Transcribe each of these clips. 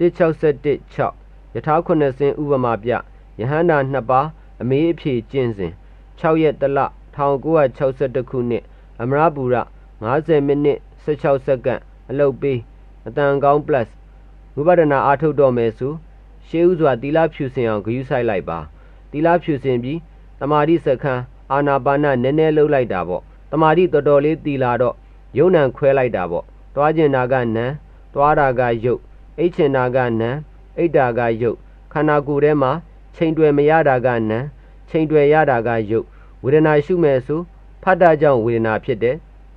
1616ယထာခုနှစ်စင်းဥပမာပြယဟန္တာနှစ်ပါးအမေးအဖြေကျင့်စဉ်6ရက်တလ1962ခုနှစ်အမရပူရ90မိနစ်16စက္ကန့်အလုတ်ပေးအတန်ကောင်း plus ဝိပဿနာအားထုတ်တော့မယ်ဆိုရှေးဥစွာတီလာဖြူစင်အောင်ဂရုစိုက်လိုက်ပါတီလာဖြူစင်ပြီးတမာတိစခန်းအာနာပါနနည်းနည်းလှုပ်လိုက်တာပေါ့တမာတိတော်တော်လေးတီလာတော့ယုံနံခွဲလိုက်တာပေါ့တွားကျင်တာကနံတွားတာကယုတ် အိတ်ချင်တာကနံအိတ်တာကယုတ်ခန္ဓာကိုယ်ထဲမှာချိန်တွယ်မရတာကနံချိန်တွယ်ရတာကယုတ်ဝေဒနာရှုမဲ့ဆိုဖတ်တာကြောင့်ဝေဒနာဖြစ်တယ်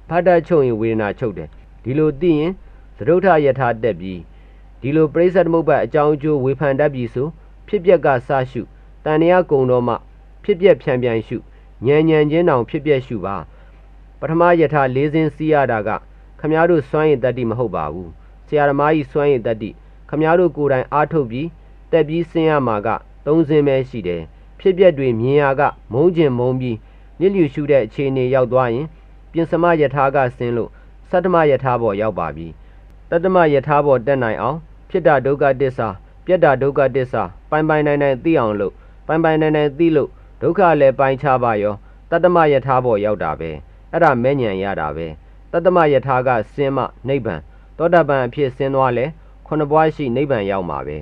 ဖတ်တာချုပ်ရင်ဝေဒနာချုပ်တယ်ဒီလိုသိရင်သရုဋ္ဌယထာတက်ပြီးဒီလိုပရိစ္ဆေသမုပ္ပါအကြောင်းအကျိုးဝေဖန်တတ်ပြီဆိုဖြစ်ပျက်ကစရှုတန်တရားကုံတော့မှဖြစ်ပျက်ဖြန်ပြန်ရှုညံညံချင်းတောင်ဖြစ်ပျက်ရှုပါပထမယထာ၄စင်းစီးရတာကခမားတို့စွမ်းရည်တတ္တိမဟုတ်ပါဘူး ဆရာသမားကြီးစွမ်းရည်တတ္တိခမားတို့ကိုယ်တိုင်အားထုတ်ပြီးတက်ပြီးဆင်းရမှာက၃စင်းပဲရှိတယ်ဖြစ်ပျက်တွေမြင်ရကမုန်းကျင်မုန်းပြီးညစ်လျူရှုတဲ့အခြေအနေရောက်သွားရင်ပြင်စမယထာကဆင်းလို့စတ္တမယထာပေါ်ရောက်ပါပြီတတ္တမယထာပေါ်တက်နိုင်အောင်ဖြစ်တာဒုက္ခတစ္ဆာပြက်တာဒုက္ခတစ္ဆာပိုင်ပိုင်နိုင်နိုင်သိအောင်လို့ပိုင်ပိုင်နိုင်နိုင်သိလို့ဒုက္ခလည်းပိုင်းခြားပါရောတတ္တမယထာပေါ်ရောက်တာပဲအဲ့ဒါမဲ့ညံရတာပဲတတ္တမယထာကဆင်းမနိဗ္ဗာန် သောတာပန်အဖြစ်ဆင်းသွားလဲခုနှစ်ဘွားရှိနိဗ္ဗာန်ရောက်မှာပဲ